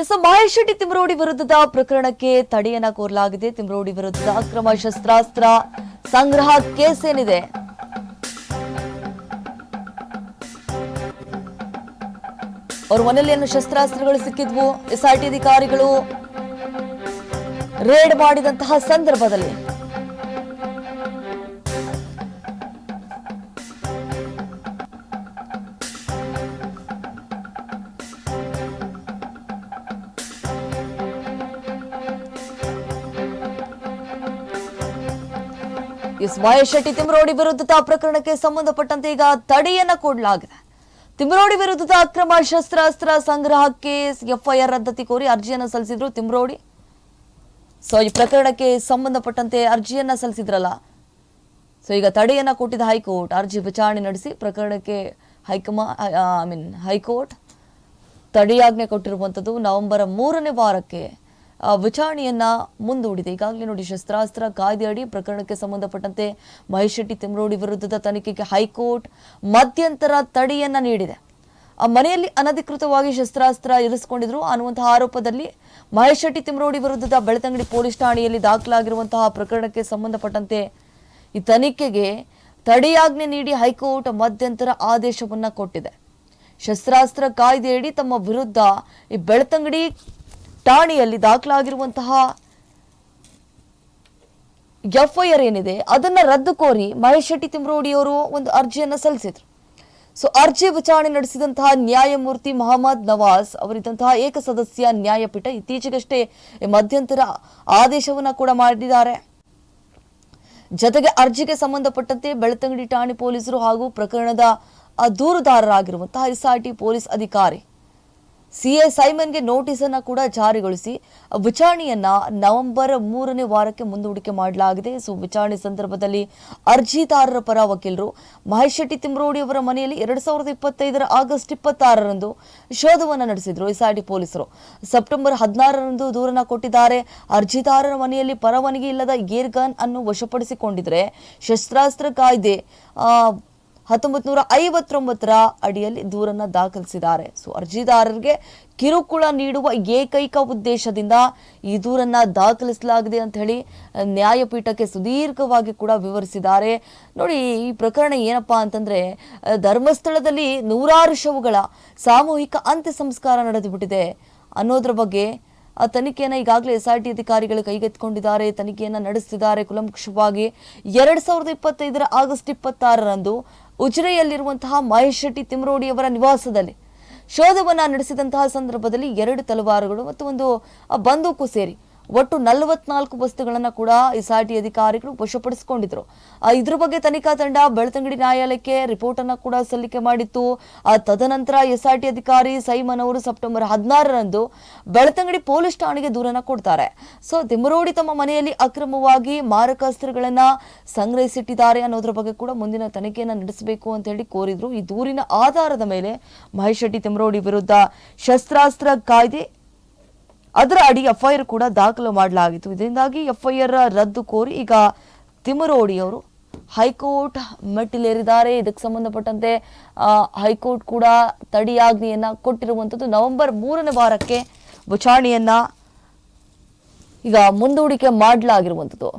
S Mahesh Shetty Timarodi ವಿರುದ್ಧದ ಪ್ರಕರಣಕ್ಕೆ ತಡೆಯನ್ನ ಕೋರಲಾಗಿದೆ. ತಿಮ್ರೋಡಿ ವಿರುದ್ಧದ ಅಕ್ರಮ ಶಸ್ತ್ರಾಸ್ತ್ರ ಸಂಗ್ರಹ ಕೇಸ್ ಏನಿದೆ? ಅವ್ರ ಮನೆಯಲ್ಲಿ ಏನು ಶಸ್ತ್ರಾಸ್ತ್ರಗಳು ಸಿಕ್ಕಿದ್ವು? ಎಸ್ಐಟಿ ಅಧಿಕಾರಿಗಳು ರೇಡ್ ಮಾಡಿದಂತಹ ಸಂದರ್ಭದಲ್ಲಿ ಎಸ್ ಮಹೇಶ್ ಶೆಟ್ಟಿ ತಿಮರೋಡಿ ವಿರುದ್ಧದ ಪ್ರಕರಣಕ್ಕೆ ಸಂಬಂಧಪಟ್ಟಂತೆ ಈಗ ತಡೆಯನ್ನ ಕೊಡಲಾಗಿದೆ. ತಿಮರೋಡಿ ವಿರುದ್ಧದ ಅಕ್ರಮ ಶಸ್ತ್ರಾಸ್ತ್ರ ಸಂಗ್ರಹಕ್ಕೆ ಎಫ್ಐಆರ್ ರದ್ದತಿ ಕೋರಿ ಅರ್ಜಿಯನ್ನು ಸಲ್ಲಿಸಿದ್ರು ತಿಮರೋಡಿ. ಸೊ, ಈ ಪ್ರಕರಣಕ್ಕೆ ಸಂಬಂಧಪಟ್ಟಂತೆ ಅರ್ಜಿಯನ್ನ ಸಲ್ಲಿಸಿದ್ರಲ್ಲ. ಸೊ, ಈಗ ತಡೆಯನ್ನ ಕೊಟ್ಟಿದ್ದ ಹೈಕೋರ್ಟ್, ಅರ್ಜಿ ವಿಚಾರಣೆ ನಡೆಸಿ ಪ್ರಕರಣಕ್ಕೆ ಹೈಕಮಾ, ಐ ಮೀನ್ ಹೈಕೋರ್ಟ್ ತಡೆಯಾಜ್ಞೆ ಕೊಟ್ಟಿರುವಂಥದ್ದು ನವೆಂಬರ್ ಮೂರನೇ ವಾರಕ್ಕೆ ವಿಚಾರಣೆಯನ್ನ ಮುಂದೂಡಿದೆ. ಈಗಾಗಲೇ ನೋಡಿ, ಶಸ್ತ್ರಾಸ್ತ್ರ ಕಾಯ್ದೆಯಡಿ ಪ್ರಕರಣಕ್ಕೆ ಸಂಬಂಧಪಟ್ಟಂತೆ ಮಹೇಶ್ ಶೆಟ್ಟಿ ತಿಮ್ರೋಡಿ ವಿರುದ್ಧದ ತನಿಖೆಗೆ ಹೈಕೋರ್ಟ್ ಮಧ್ಯಂತರ ತಡೆಯನ್ನ ನೀಡಿದೆ. ಆ, ಮನೆಯಲ್ಲಿ ಅನಧಿಕೃತವಾಗಿ ಶಸ್ತ್ರಾಸ್ತ್ರ ಇರಿಸಿಕೊಂಡಿದ್ರು. ಅನ್ನುವಂತಹ ಆರೋಪದಲ್ಲಿ ಮಹೇಶ್ ಶೆಟ್ಟಿ ತಿಮ್ರೋಡಿ ವಿರುದ್ಧದ ಬೆಳ್ತಂಗಡಿ ಪೊಲೀಸ್ ಠಾಣೆಯಲ್ಲಿ ದಾಖಲಾಗಿರುವಂತಹ ಪ್ರಕರಣಕ್ಕೆ ಸಂಬಂಧಪಟ್ಟಂತೆ ಈ ತನಿಖೆಗೆ ತಡೆಯಾಜ್ಞೆ ನೀಡಿ ಹೈಕೋರ್ಟ್ ಮಧ್ಯಂತರ ಆದೇಶವನ್ನ ಕೊಟ್ಟಿದೆ. ಶಸ್ತ್ರಾಸ್ತ್ರ ಕಾಯ್ದೆಯಡಿ ತಮ್ಮ ವಿರುದ್ಧ ಈ ಬೆಳ್ತಂಗಡಿ ಠಾಣೆಯಲ್ಲಿ ದಾಖಲಾಗಿರುವಂತಹ ಎಫ್ಐಆರ್ ಏನಿದೆ, ಅದನ್ನು ರದ್ದು ಕೋರಿ ಮಹೇಶ್ ಶೆಟ್ಟಿ ತಿಮ್ರೋಡಿ ಅವರು ಒಂದು ಅರ್ಜಿಯನ್ನು ಸಲ್ಲಿಸಿದರು. ಸೊ ಅರ್ಜಿ ವಿಚಾರಣೆ ನಡೆಸಿದಂತಹ ನ್ಯಾಯಮೂರ್ತಿ ಮಹಮ್ಮದ್ ನವಾಜ್ ಅವರಿದ್ದಂತಹ ಏಕಸದಸ್ಯ ನ್ಯಾಯಪೀಠ ಇತ್ತೀಚೆಗಷ್ಟೇ ಮಧ್ಯಂತರ ಆದೇಶವನ್ನು ಕೂಡ ಮಾಡಿದ್ದಾರೆ. ಜತೆಗೆ ಅರ್ಜಿಗೆ ಸಂಬಂಧಪಟ್ಟಂತೆ ಬೆಳ್ತಂಗಡಿ ಠಾಣೆ ಪೊಲೀಸರು ಹಾಗೂ ಪ್ರಕರಣದ ದೂರುದಾರರಾಗಿರುವಂತಹ ಎಸ್ಐಟಿ ಪೊಲೀಸ್ ಅಧಿಕಾರಿ ಸಿಎ ಸೈಮನ್ಗೆ ನೋಟಿಸ್ ಅನ್ನ ಕೂಡ ಜಾರಿಗೊಳಿಸಿ ವಿಚಾರಣೆಯನ್ನ ನವೆಂಬರ್ ಮೂರನೇ ವಾರಕ್ಕೆ ಮುಂದೂಡಿಕೆ ಮಾಡಲಾಗಿದೆ. ಸೊ, ವಿಚಾರಣೆ ಸಂದರ್ಭದಲ್ಲಿ ಅರ್ಜಿದಾರರ ಪರ ವಕೀಲರು ಮಹೇಶ್ ಶೆಟ್ಟಿ ತಿಮ್ರೋಡಿ ಅವರ ಮನೆಯಲ್ಲಿ ಎರಡ್ ಸಾವಿರದ ಇಪ್ಪತ್ತೈದರ ಆಗಸ್ಟ್ ಇಪ್ಪತ್ತಾರರಂದು ಶೋಧವನ್ನ ನಡೆಸಿದ್ರು. ಎಸ್ಐಟಿ ಪೊಲೀಸರು ಸೆಪ್ಟೆಂಬರ್ ಹದಿನಾರರಂದು ದೂರನ್ನ ಕೊಟ್ಟಿದ್ದಾರೆ. ಅರ್ಜಿದಾರರ ಮನೆಯಲ್ಲಿ ಪರವಾನಗಿ ಇಲ್ಲದ ಏರ್ ಗನ್ ಅನ್ನು ವಶಪಡಿಸಿಕೊಂಡಿದ್ರೆ ಶಸ್ತ್ರಾಸ್ತ್ರ ಕಾಯ್ದೆ ಹತ್ತೊಂಬತ್ತು ನೂರ ಐವತ್ತೊಂಬತ್ತರ ಅಡಿಯಲ್ಲಿ ದೂರನ್ನ ದಾಖಲಿಸಿದ್ದಾರೆ. ಸೊ, ಅರ್ಜಿದಾರರಿಗೆ ಕಿರುಕುಳ ನೀಡುವ ಏಕೈಕ ಉದ್ದೇಶದಿಂದ ಈ ದೂರನ್ನ ದಾಖಲಿಸಲಾಗಿದೆ ಅಂತ ಹೇಳಿ ನ್ಯಾಯಪೀಠಕ್ಕೆ ಸುದೀರ್ಘವಾಗಿ ಕೂಡ ವಿವರಿಸಿದ್ದಾರೆ. ನೋಡಿ, ಈ ಪ್ರಕರಣ ಏನಪ್ಪಾ ಅಂತಂದ್ರೆ ಧರ್ಮಸ್ಥಳದಲ್ಲಿ ನೂರಾರು ಶವಗಳ ಸಾಮೂಹಿಕ ಅಂತ್ಯ ಸಂಸ್ಕಾರ ನಡೆದುಬಿಟ್ಟಿದೆ. ಅನ್ನೋದ್ರ ಬಗ್ಗೆ, ಆ, ತನಿಖೆಯನ್ನು ಈಗಾಗಲೇ ಎಸ್ ಆರ್ ಟಿ ಅಧಿಕಾರಿಗಳು ಕೈಗೆತ್ತಿಕೊಂಡಿದ್ದಾರೆ. ತನಿಖೆಯನ್ನು ನಡೆಸ್ತಿದ್ದಾರೆ ಕುಲಂಕುಷವಾಗಿ ಎರಡ್ ಸಾವಿರದ ಇಪ್ಪತ್ತೈದರ ಆಗಸ್ಟ್ ಇಪ್ಪತ್ತಾರರಂದು ಉಜಿರೆಯಲ್ಲಿರುವಂತಹ ಮಹೇಶ್ ಶೆಟ್ಟಿ ತಿಮ್ರೋಡಿಯವರ ನಿವಾಸದಲ್ಲಿ ಶೋಧವನ್ನ ನಡೆಸಿದಂತಹ ಸಂದರ್ಭದಲ್ಲಿ ಎರಡು ತಲವಾರುಗಳು ಮತ್ತು ಒಂದು ಬಂದೂಕು ಸೇರಿ. ಒಟ್ಟು ನಲವತ್ನಾಲ್ಕು ವಸ್ತುಗಳನ್ನು ಕೂಡ ಎಸ್ಐಟಿ ಅಧಿಕಾರಿಗಳು ವಶಪಡಿಸಿಕೊಂಡಿದ್ರು. ಇದ್ರ ಬಗ್ಗೆ ತನಿಖಾ ತಂಡ ಬೆಳ್ತಂಗಡಿ ನ್ಯಾಯಾಲಯಕ್ಕೆ ರಿಪೋರ್ಟ್ ಅನ್ನ ಕೂಡ ಸಲ್ಲಿಕೆ ಮಾಡಿತ್ತು. ತದನಂತರ ಎಸ್ಐಟಿ ಅಧಿಕಾರಿ ಸೈಮನ್ ಅವರು ಸೆಪ್ಟೆಂಬರ್ ಹದಿನಾರರಂದು ಬೆಳ್ತಂಗಡಿ ಪೊಲೀಸ್ ಠಾಣೆಗೆ ದೂರನ್ನ ಕೊಡ್ತಾರೆ. ಸೊ ದಿಮರೋಡಿ ತಮ್ಮ ಮನೆಯಲ್ಲಿ ಅಕ್ರಮವಾಗಿ ಮಾರಕಾಸ್ತ್ರಗಳನ್ನ ಸಂಗ್ರಹಿಸಿಟ್ಟಿದ್ದಾರೆ ಅನ್ನೋದ್ರ ಬಗ್ಗೆ ಕೂಡ ಮುಂದಿನ ತನಿಖೆಯನ್ನು ನಡೆಸಬೇಕು ಅಂತ ಹೇಳಿ ಕೋರಿದ್ರು. ಈ ದೂರಿನ ಆಧಾರದ ಮೇಲೆ ಮಹೇಶ್ ಶೆಟ್ಟಿ ತಿಮರೋಡಿ ವಿರುದ್ಧ ಶಸ್ತ್ರಾಸ್ತ್ರ ಕಾಯ್ದೆ ಅದರ ಅಡಿ ಎಫ್ಐಆರ್ ಕೂಡ ದಾಖಲು ಮಾಡಲಾಗಿತ್ತು. ಇದರಿಂದಾಗಿ ಎಫ್ಐಆರ್ ರದ್ದು ಕೋರಿ ಈಗ ತಿಮರೋಡಿ ಅವರು ಹೈಕೋರ್ಟ್ ಮೆಟ್ಟಿಲೇರಿದ್ದಾರೆ. ಇದಕ್ಕೆ ಸಂಬಂಧಪಟ್ಟಂತೆ ಹೈಕೋರ್ಟ್ ಕೂಡ ತಡೆಯಾಜ್ಞೆಯನ್ನ ಕೊಟ್ಟಿರುವಂಥದ್ದು ನವೆಂಬರ್ ಮೂರನೇ ವಾರಕ್ಕೆ ವಿಚಾರಣೆಯನ್ನ ಈಗ ಮುಂದೂಡಿಕೆ ಮಾಡಲಾಗಿರುವಂಥದ್ದು